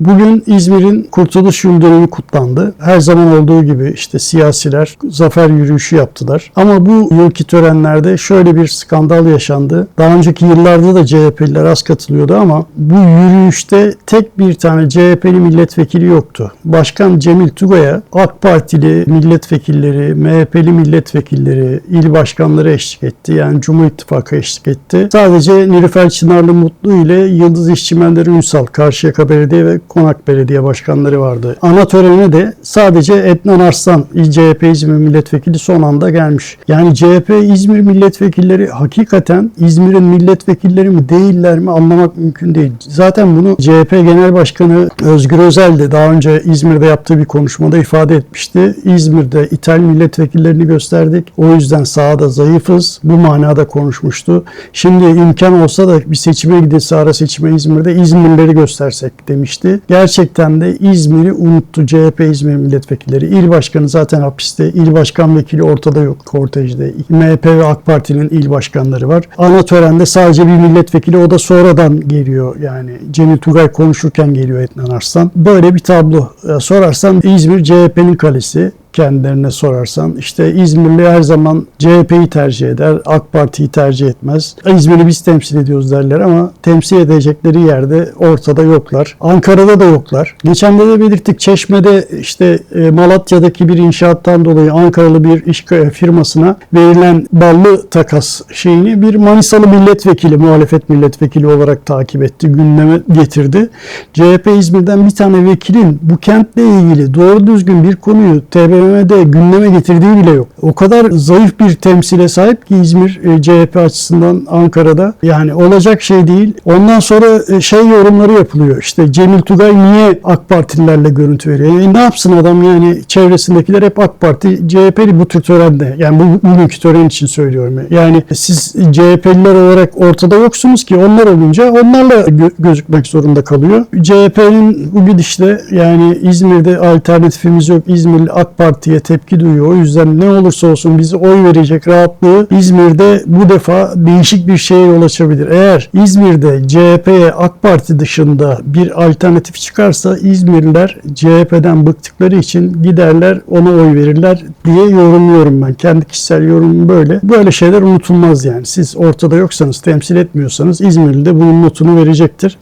Bugün İzmir'in Kurtuluş Yıl Dönümü kutlandı. Her zaman olduğu gibi işte siyasiler zafer yürüyüşü yaptılar. Ama bu yılki törenlerde şöyle bir skandal yaşandı. Daha önceki yıllarda da CHP'liler az katılıyordu ama bu yürüyüşte tek bir tane CHP'li milletvekili yoktu. Başkan Cemil Tugay'a AK Partili milletvekilleri, MHP'li milletvekilleri, il başkanları eşlik etti. Yani Cumhur İttifakı eşlik etti. Sadece Nilüfer Çınarlı Mutlu ile Yıldız İşçimenleri Ünsal, Karşıyaka Belediye ve Konak Belediye Başkanları vardı. Ana törene de sadece Etnan Arslan, CHP İzmir Milletvekili son anda gelmiş. Yani CHP İzmir milletvekilleri hakikaten İzmir'in milletvekilleri mi değiller mi anlamak mümkün değil. Zaten bunu CHP Genel Başkanı Özgür Özel de daha önce İzmir'de yaptığı bir konuşmada ifade etmişti. İzmir'de İthal milletvekillerini gösterdik. O yüzden sahada zayıfız. Bu manada konuşmuştu. Şimdi imkan olsa da bir seçime gidilse ara seçime İzmir'de İzmirlileri göstersek demişti. Gerçekten de İzmir'i unuttu CHP İzmir milletvekilleri. İl başkanı zaten hapiste. İl başkan vekili ortada yok kortejde. MHP ve AK Parti'nin il başkanları var. Ana törende sadece bir milletvekili o da sonradan geliyor. Yani Cemil Tugay konuşurken geliyor Etnan Arslan. Böyle bir tablo. Sorarsan İzmir CHP'nin kalesi kendilerine sorarsan işte İzmirli her zaman CHP'yi tercih eder, AK Parti'yi tercih etmez. İzmir'i biz temsil ediyoruz derler ama temsil edecekleri yerde ortada yoklar. Ankara'da da yoklar. Geçen de belirttik Çeşme'de işte e, Malatya'daki bir inşaattan dolayı Ankaralı bir iş firmasına verilen ballı takas şeyini bir Manisalı milletvekili, muhalefet milletvekili olarak takip etti, gündeme getirdi. CHP İzmir'den bir tane vekilin bu kentle ilgili doğru düzgün bir konuyu TBMM'de gündeme getirdiği bile yok. O kadar zayıf bir temsile sahip ki İzmir e, CHP açısından Ankara'da. Yani olacak şey değil. Ondan sonra e, şey yorumları yapılıyor. İşte Cemil Tugay niye AK Partililerle görüntü veriyor? E ne yapsın adam yani çevresindekiler hep AK Parti, CHP'li bu tür törende. Yani bu bugünkü tören için söylüyorum. Yani siz CHP'liler olarak ortada yoksunuz ki onlar olunca onlarla gö- gözükmek zorunda kalıyor. CHP'nin bu gidişle yani İzmir'de alternatifimiz yok. İzmirli AK Parti'ye tepki duyuyor. O yüzden ne olursa olsun bizi oy verecek rahatlığı İzmir'de bu defa değişik bir şeye yol açabilir. Eğer İzmir'de CHP'ye AK Parti dışında bir alternatif çıkarsa İzmirliler CHP'den bıktıkları için giderler ona oy verirler diye yorumluyorum ben. Kendi kişisel yorumum böyle. Böyle şeyler unutulmaz yani. Siz ortada yoksanız, temsil etmiyorsanız İzmirli de bunun notunu verecektir.